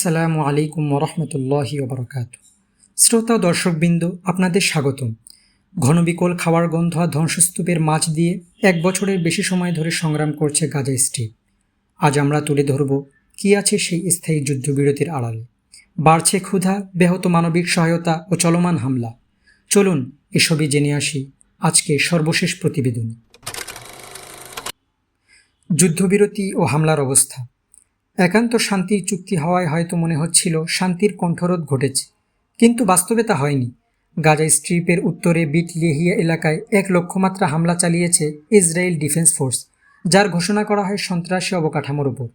আসসালামু আলাইকুম ওরহমতুল্লাহি ওবরকাত। শ্রোতা, দর্শকবৃন্দ, আপনাদের স্বাগতম। ঘনবিকল খাওয়ার গন্ধ ধ্বংসস্তূপের মাছ দিয়ে এক বছরের বেশি সময় ধরে সংগ্রাম করছে গাজা স্ট্রিপ। আজ আমরা তুলে ধরব কি আছে সেই স্থায়ী যুদ্ধবিরতির আড়ালে। বাড়ছে ক্ষুধা, ব্যাহত মানবিক সহায়তা ও চলমান হামলা। চলুন এসবই জেনে আসি আজকে সর্বশেষ প্রতিবেদন। যুদ্ধবিরতি ও হামলার অবস্থা। একান্ত শান্তির চুক্তি হওয়ায় হয়তো মনে হচ্ছিল শান্তির কণ্ঠরোধ ঘটেছে। কিন্তু বাস্তবে তা হয়নি। গাজা স্ট্রিপের উত্তরে বিট লেহিয়া এলাকায় এক লক্ষ্যমাত্রা হামলা চালিয়েছে ইসরায়েল ডিফেন্স ফোর্স, যার ঘোষণা করা হয় সন্ত্রাসী অবকাঠামোর ওপর।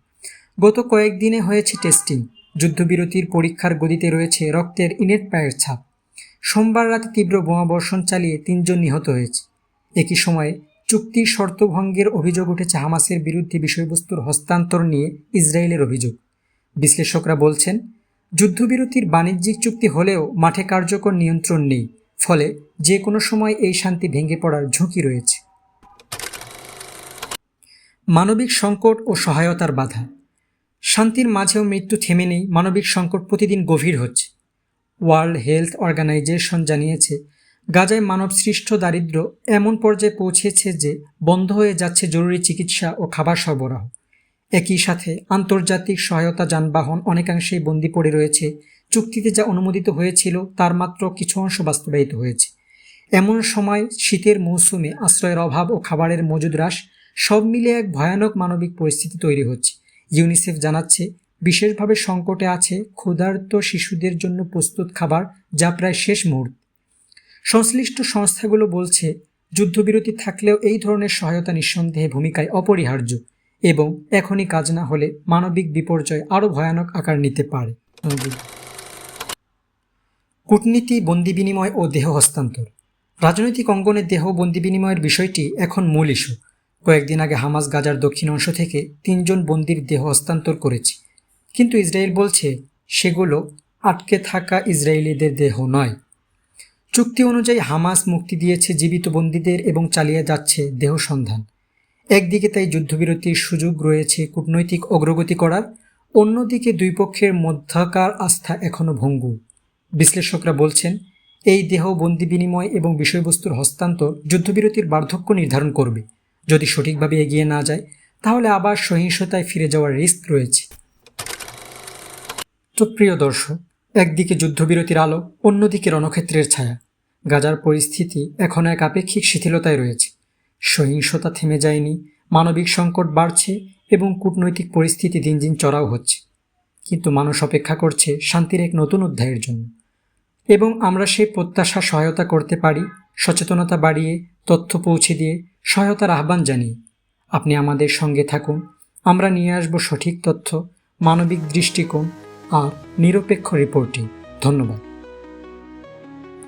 গত কয়েকদিনে হয়েছে টেস্টিং। যুদ্ধবিরতির পরীক্ষার গদিতে রয়েছে রক্তের ইনেট পায়ের ছাপ। সোমবার রাতে তীব্র বোমাবর্ষণ চালিয়ে তিনজন নিহত হয়েছে। একই সময়ে চুক্তির শর্তভঙ্গের অভিযোগ উঠেছে হামাসের বিরুদ্ধে বিষয়বস্তুর হস্তান্তর নিয়ে ইসরায়েলের অভিযোগ। বিশ্লেষকরা বলছেন, যুদ্ধবিরতির বাণিজ্যিক চুক্তি হলেও মাঠে কার্যকর নিয়ন্ত্রণ নেই, ফলে যে কোনো সময় এই শান্তি ভেঙে পড়ার ঝুঁকি রয়েছে। মানবিক সংকট ও সহায়তার বাধা। শান্তির মাঝেও মৃত্যু থেমে নেই, মানবিক সংকট প্রতিদিন গভীর হচ্ছে। ওয়ার্ল্ড হেলথ অর্গানাইজেশন জানিয়েছে গাজায় মানবসৃষ্ট দারিদ্র্য এমন পর্যায়ে পৌঁছেছে যে বন্ধ হয়ে যাচ্ছে জরুরি চিকিৎসা ও খাবার সরবরাহ। একই সাথে আন্তর্জাতিক সহায়তা যানবাহন অনেকাংশেই বন্দি পড়ে রয়েছে। চুক্তিতে যা অনুমোদিত হয়েছিল, তার মাত্র কিছু অংশ বাস্তবায়িত হয়েছে। এমন সময় শীতের মৌসুমে আশ্রয়ের অভাব ও খাবারের মজুদ হ্রাস সব মিলে এক ভয়ানক মানবিক পরিস্থিতি তৈরি হচ্ছে। ইউনিসেফ জানাচ্ছে, বিশেষভাবে সংকটে আছে ক্ষুধার্ত শিশুদের জন্য প্রস্তুত খাবার যা প্রায় শেষ মুহূর্ত। সংশ্লিষ্ট সংস্থাগুলো বলছে, যুদ্ধবিরতি থাকলেও এই ধরনের সহায়তা নিঃসন্দেহে ভূমিকায় অপরিহার্য এবং এখনই কাজ না হলে মানবিক বিপর্যয় আরও ভয়ানক আকার নিতে পারে। কূটনীতি, বন্দি বিনিময় ও দেহ হস্তান্তর। রাজনৈতিক অঙ্গনে দেহ বন্দি বিনিময়ের বিষয়টি এখন মূল ইস্যু। কয়েকদিন আগে হামাস গাজার দক্ষিণ অংশ থেকে তিনজন বন্দির দেহ হস্তান্তর করেছে। কিন্তু ইসরায়েল বলছে, সেগুলো আটকে থাকা ইসরায়েলিদের দেহ নয়। চুক্তি অনুযায়ী হামাস মুক্তি দিয়েছে জীবিত বন্দীদের এবং চালিয়ে যাচ্ছে দেহ সন্ধান। একদিকে তাই যুদ্ধবিরতির সুযোগ রয়েছে কূটনৈতিক অগ্রগতি করার, অন্যদিকে দুই পক্ষের মধ্যকার আস্থা এখনও ভঙ্গু বিশ্লেষকরা বলছেন, এই দেহ বন্দি বিনিময় এবং বিষয়বস্তুর হস্তান্তর যুদ্ধবিরতির বার্ধক্য নির্ধারণ করবে। যদি সঠিকভাবে এগিয়ে না যায়, তাহলে আবার সহিংসতায় ফিরে যাওয়ার রিস্ক রয়েছে। তো প্রিয় দর্শক, একদিকে যুদ্ধবিরতির আলো, অন্যদিকে রণক্ষেত্রের ছায়া। গাজার পরিস্থিতি এখন এক আপেক্ষিক শিথিলতায় রয়েছে। সহিংসতা থেমে যায়নি, মানবিক সংকট বাড়ছে এবং কূটনৈতিক পরিস্থিতি দিন দিন চড়াও হচ্ছে। কিন্তু মানুষ অপেক্ষা করছে শান্তির এক নতুন অধ্যায়ের জন্য। এবং আমরা সেই প্রত্যাশা সহায়তা করতে পারি, সচেতনতা বাড়িয়ে, তথ্য পৌঁছে দিয়ে, সহায়তার আহ্বান জানিয়ে। আপনি আমাদের সঙ্গে থাকুন, আমরা নিয়ে আসব সঠিক তথ্য, মানবিক দৃষ্টিকোণ আর নিরপেক্ষ রিপোর্টিং। ধন্যবাদ।